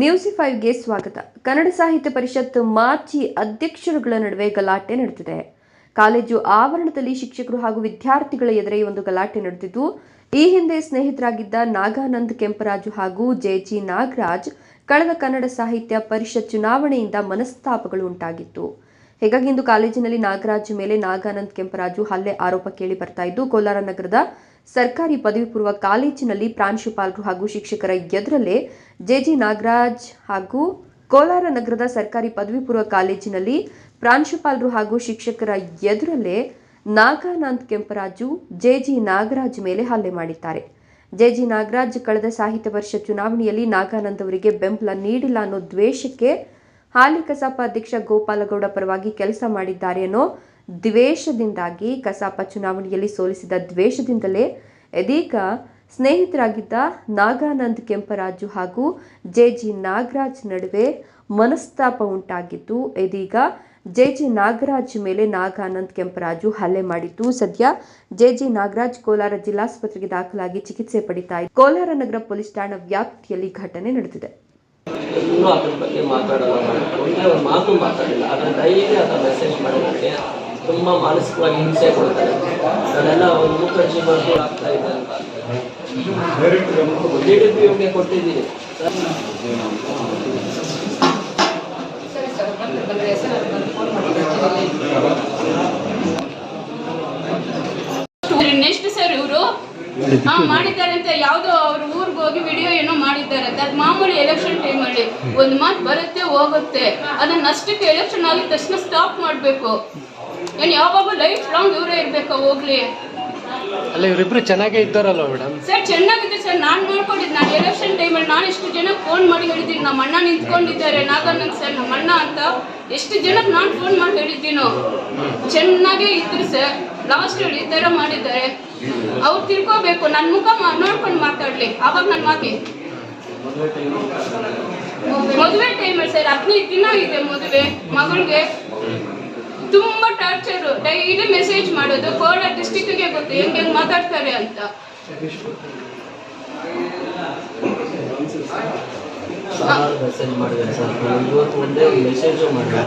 News ಫೈವ್ಗೆ ಸ್ವಾಗತ. ಕನ್ನಡ ಸಾಹಿತ್ಯ ಪರಿಷತ್ ಮಾಜಿ ಅಧ್ಯಕ್ಷರುಗಳ ನಡುವೆ ಗಲಾಟೆ ನಡೆದಿದೆ. ಕಾಲೇಜು ಆವರಣದಲ್ಲಿ ಶಿಕ್ಷಕರು ಹಾಗೂ ವಿದ್ಯಾರ್ಥಿಗಳ ಎದುರೇ ಒಂದು ಗಲಾಟೆ ನಡೆದಿದ್ದು, ಈ ಹಿಂದೆ ಸ್ನೇಹಿತರಾಗಿದ್ದ ನಾಗಾನಂದ್ ಕೆಂಪರಾಜು ಹಾಗೂ ಜೆಜಿ ನಾಗರಾಜ್ ಕಳೆದ ಕನ್ನಡ ಸಾಹಿತ್ಯ ಪರಿಷತ್ ಚುನಾವಣೆಯಿಂದ ಮನಸ್ತಾಪಗಳು ಉಂಟಾಗಿತ್ತು. ಹೀಗಾಗಿ ಇಂದು ಕಾಲೇಜಿನಲ್ಲಿ ನಾಗರಾಜ್ ಮೇಲೆ ನಾಗಾನಂದ್ ಕೆಂಪರಾಜು ಹಲ್ಲೆ ಆರೋಪ ಕೇಳಿ ಬರ್ತಾ ಇದ್ದು, ಕೋಲಾರ ನಗರದ ಸರ್ಕಾರಿ ಪದವಿ ಪೂರ್ವ ಕಾಲೇಜಿನಲ್ಲಿ ಪ್ರಾಂಶುಪಾಲರು ಹಾಗೂ ಶಿಕ್ಷಕರ ಎದುರಲ್ಲೇ ಜೆಜಿ ನಾಗರಾಜ್ ಹಾಗೂ ಕೋಲಾರ ನಗರದ ಸರ್ಕಾರಿ ಪದವಿ ಪೂರ್ವ ಕಾಲೇಜಿನಲ್ಲಿ ಪ್ರಾಂಶುಪಾಲರು ಹಾಗೂ ಶಿಕ್ಷಕರ ಎದುರಲ್ಲೇ ನಾಗಾನಂದ್ ಕೆಂಪರಾಜು, ಜೆಜಿ ನಾಗರಾಜ್ ಮೇಲೆ ಹಲ್ಲೆ ಮಾಡಿದ್ದಾರೆ. ಜೆಜಿ ನಾಗರಾಜ್ ಕಳೆದ ಸಾಹಿತ್ಯ ವರ್ಷ ಚುನಾವಣೆಯಲ್ಲಿ ನಾಗಾನಂದ್ ಅವರಿಗೆ ಬೆಂಬಲ ನೀಡಿಲ್ಲ ಅನ್ನೋ ದ್ವೇಷಕ್ಕೆ ಹಾಲಿ ಕಸಾಪ ಅಧ್ಯಕ್ಷ ಗೋಪಾಲಗೌಡ ಪರವಾಗಿ ಕೆಲಸ ಮಾಡಿದ್ದಾರೆ ಅನ್ನೋ ದ್ವೇಷದಿಂದಾಗಿ ಕಸಾಪ ಚುನಾವಣೆಯಲ್ಲಿ ಸೋಲಿಸಿದ ದ್ವೇಷದಿಂದಲೇ ಇದೀಗ ಸ್ನೇಹಿತರಾಗಿದ್ದ ನಾಗಾನಂದ್ ಕೆಂಪರಾಜು ಹಾಗೂ ಜೆಜಿ ನಾಗರಾಜ್ ನಡುವೆ ಮನಸ್ತಾಪ ಉಂಟಾಗಿದ್ದು, ಇದೀಗ ಜೆಜಿ ನಾಗರಾಜ್ ಮೇಲೆ ನಾಗಾನಂದ್ ಕೆಂಪರಾಜು ಹಲ್ಲೆ ಮಾಡಿದ್ದು, ಸದ್ಯ ಜೆಜಿ ನಾಗರಾಜ್ ಕೋಲಾರ ಜಿಲ್ಲಾಸ್ಪತ್ರೆಗೆ ದಾಖಲಾಗಿ ಚಿಕಿತ್ಸೆ ಪಡಿತಾ ಕೋಲಾರ ನಗರ ಪೊಲೀಸ್ ಠಾಣಾ ವ್ಯಾಪ್ತಿಯಲ್ಲಿ ಘಟನೆ ನಡೆದಿದೆ. ಇನ್ನೂ ಅದ್ರ ಬಗ್ಗೆ ಮಾತಾಡಲ್ಲ ಒಂದೇ ಒಂದು ಮಾತು ಮಾತಾಡಿಲ್ಲ. ಆದರೆ ಡೈಲಿ ಅದ ಮೆಸೇಜ್ ಮಾಡೋದಕ್ಕೆ ತುಂಬ ಮಾನಸಿಕವಾಗಿ ಹಿಂಸೆ ಕೊಡ್ತಾರೆ. ನಾನೆಲ್ಲ ಒಂದು ಮುಖರ್ಜಿ ಬರ್ದು ಆಗ್ತಾ ಇದೆ ಅಂತ. ಡಿ ಡಿ ಪಿ ಕೊಟ್ಟಿದ್ದೀನಿ ನೆಕ್ಸ್ಟ್ ಸರ್ ಇವರು ಹಾ ಮಾಡಿದ್ದಾರೆ ಅಂತ ಯಾವ್ದೋ ಅವ್ರ ಊರ್ಗ್ ಹೋಗಿ ವಿಡಿಯೋ ಏನೋ ಮಾಡಿದ್ದಾರೆ ಅಂತ. ಅದ್ ಮಾಮೂಲಿ ಎಲೆಕ್ಷನ್ ಟೈಮಲ್ಲಿ ಒಂದ್ ಮಾತು ಬರುತ್ತೆ ಹೋಗುತ್ತೆ. ಅದನ್ನ ಅಷ್ಟಕ್ಕೆ ಎಲೆಕ್ಷನ್ ಆಗಿದ ತಕ್ಷಣ ಸ್ಟಾಪ್ ಮಾಡ್ಬೇಕು. ಏನ್ ಯಾವಾಗ ಲೈಫ್ ಲಾಂಗ್ ಇವರೇ ಇರ್ಬೇಕಾ ಹೋಗ್ಲಿ? ಅಲ್ಲ ಇವರಿಬ್ರು ಚೆನ್ನಾಗೇ ಇದ್ದಾರಲ್ಲ ಮೇಡಮ್ ಸರ್ ಚೆನ್ನಾಗಿದೆ ಸರ್. ನಾನ್ ನೋಡ್ಕೊಂಡಿದ್ದು ನಾನು ಎಲೆಕ್ಷನ್ ಟೈಮಲ್ಲಿ ನಾನು ಎಷ್ಟು ಜನ ಫೋನ್ ಮಾಡಿ ಹೇಳಿದ್ದೀನಿ. ನಮ್ಮ ಅಣ್ಣ ನಿಂತ್ಕೊಂಡಿದ್ದಾರೆ ನಾಗಣ್ಣ ಸರ್ ನಮ್ಮ ಅಣ್ಣ ಅಂತ. ಎಷ್ಟು ಜನಕ್ಕೆ ನಾನು ಫೋನ್ ಮಾಡಿ ಹೇಳಿದ್ದೀನೋ. ಚೆನ್ನಾಗೇ ಇದ್ರು ಸರ್. ಲಾಸ್ಟ್ ಈ ಥರ ಮಾಡಿದ್ದಾರೆ. ಅವ್ರು ತಿಳ್ಕೋಬೇಕು ನನ್ನ ಮುಖ ನೋಡ್ಕೊಂಡು ಮಾತಾಡ್ಲಿ. ಅವಾಗ ನನ್ನ ಮಾತಿ ಮದುವೆ ಟೈಮಲ್ಲಿ ಸರ್, ಹದಿನೈದು ದಿನ ಇದೆ ಮದುವೆ. ಮಗಳಿಗೆ ತುಂಬಾ ಟಾರ್ಚರ್ ಡೈಲಿ ಮೆಸೇಜ್ ಮಾಡೋದು, ಕೋಲಾರ ಡಿಸ್ಟಿಕ್ಗೆ ಗೊತ್ತು, ಹೆಂಗ್ ಹೆಂಗ್ ಮಾತಾಡ್ತಾರೆ ಅಂತ. ಮೆಸೇಜ್ ಮಾಡಿದ್ದಾರೆ ಸರ್. ಇವತ್ತು ಒಂದೇ ಮೆಸೇಜು ಮಾಡಿಲ್ಲ